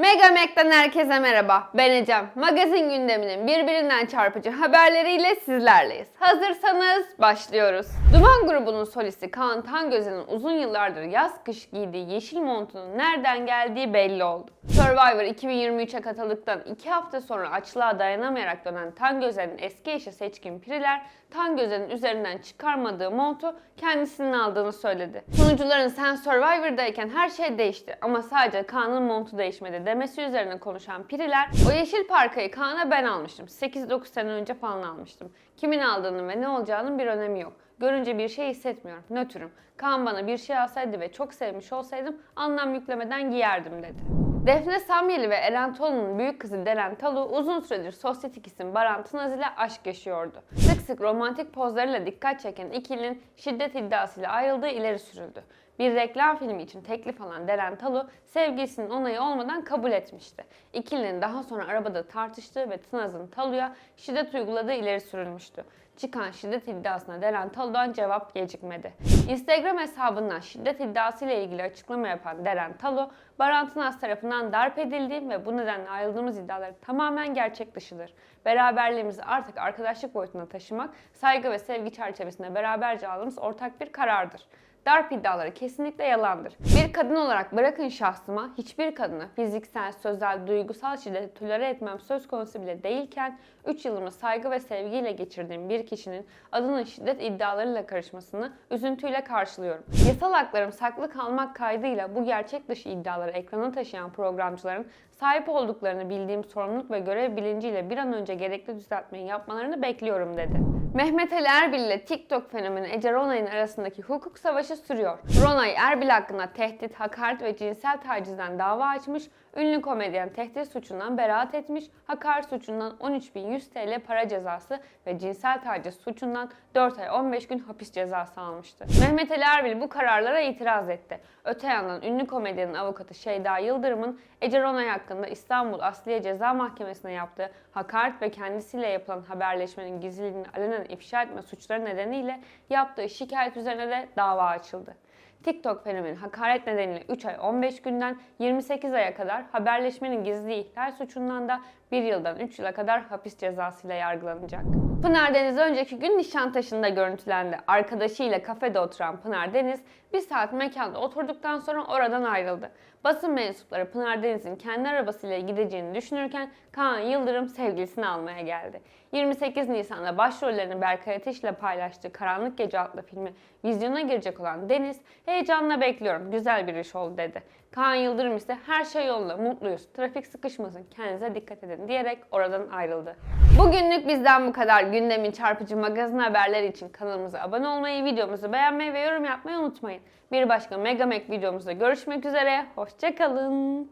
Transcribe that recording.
Mega Mac'ten herkese merhaba. Ben Ecem. Magazin gündeminin birbirinden çarpıcı haberleriyle sizlerleyiz. Hazırsanız başlıyoruz. Duman grubunun solisti Kaan Tangöze'nin uzun yıllardır yaz kış giydiği yeşil montunun nereden geldiği belli oldu. Survivor 2023'e katıldıktan 2 hafta sonra açlığa dayanamayarak dönen Tangöze'nin eski eşi Seçkin Piriler, Tangöze'nin üzerinden çıkarmadığı montu kendisinin aldığını söyledi. Sunucuların sen Survivor'dayken her şey değişti ama sadece Kaan'ın montu değişmedi demesi üzerine konuşan Piriler, o yeşil parkayı Kaan'a ben almıştım. 8-9 sene önce falan almıştım. Kimin aldığının ve ne olacağının bir önemi yok. Görünce bir şey hissetmiyorum, nötrüm. Kaan bana bir şey alsaydı ve çok sevmiş olsaydım anlam yüklemeden giyerdim dedi. Defne Samyeli ve Eren Tolu'nun büyük kızı Deren Talu uzun süredir sosyetik isim Baran Tınaz ile aşk yaşıyordu. Sık sık romantik pozlarıyla dikkat çeken ikilinin şiddet iddiasıyla ayrıldığı ileri sürüldü. Bir reklam filmi için teklif alan Deren Talu sevgilisinin onayı olmadan kabul etmişti. İkilinin daha sonra arabada tartıştığı ve Tınaz'ın Talu'ya şiddet uyguladığı ileri sürülmüştü. Çıkan şiddet iddiasına Deren Talu'dan cevap gecikmedi. Instagram hesabından şiddet iddiası ile ilgili açıklama yapan Deren Talu, Baran Tınaz tarafından darp edildiğim ve bu nedenle ayrıldığımız iddiaları tamamen gerçek dışıdır. Beraberliğimizi artık arkadaşlık boyutuna taşımak, saygı ve sevgi çerçevesinde beraberce aldığımız ortak bir karardır. Darp iddiaları kesinlikle yalandır. Bir kadın olarak bırakın şahsıma hiçbir kadına fiziksel, sözel, duygusal şiddeti tolere etmem söz konusu bile değilken 3 yılımı saygı ve sevgiyle geçirdiğim bir kişinin adının şiddet iddialarıyla karışmasını üzüntüyle karşılıyorum. Yasal haklarım saklı kalmak kaydıyla bu gerçek dışı iddiaları ekrana taşıyan programcıların sahip olduklarını bildiğim sorumluluk ve görev bilinciyle bir an önce gerekli düzeltmeyi yapmalarını bekliyorum dedi. Mehmet Ali Erbil ile TikTok fenomeni Ece Ronay'ın arasındaki hukuk savaşı sürüyor. Ronay, Erbil hakkında tehdit, hakaret ve cinsel tacizden dava açmış, ünlü komedyen tehdit suçundan beraat etmiş, hakaret suçundan 13.100 TL para cezası ve cinsel taciz suçundan 4 ay 15 gün hapis cezası almıştı. Mehmet Ali Erbil bu kararlara itiraz etti. Öte yandan ünlü komedyenin avukatı Şeyda Yıldırım'ın Ece Ronay hakkında İstanbul Asliye Ceza Mahkemesi'ne yaptığı hakaret ve kendisiyle yapılan haberleşmenin gizliliğini alenen ifşa etme suçları nedeniyle yaptığı şikayet üzerine de dava açıldı. TikTok fenomeni hakaret nedeniyle 3 ay 15 günden 28 aya kadar haberleşmenin gizli ihlal suçundan da 1 yıldan 3 yıla kadar hapis cezasıyla yargılanacak. Pınar Deniz önceki gün Nişantaşı'nda görüntülendi. Arkadaşıyla kafede oturan Pınar Deniz bir saat mekanda oturduktan sonra oradan ayrıldı. Basın mensupları Pınar Deniz'in kendi arabasıyla gideceğini düşünürken Kaan Yıldırım sevgilisini almaya geldi. 28 Nisan'da başrollerini Berkay Ateş ile paylaştığı Karanlık Gece adlı filmi vizyona girecek olan Deniz, heyecanla bekliyorum, güzel bir iş oldu dedi. Kaan Yıldırım ise her şey yolunda, mutluyuz, trafik sıkışmasın, kendinize dikkat edin diyerek oradan ayrıldı. Bugünlük bizden bu kadar. Gündemin çarpıcı magazin haberleri için kanalımıza abone olmayı, videomuzu beğenmeyi ve yorum yapmayı unutmayın. Bir başka Megamek videomuzda görüşmek üzere. Hoşçakalın.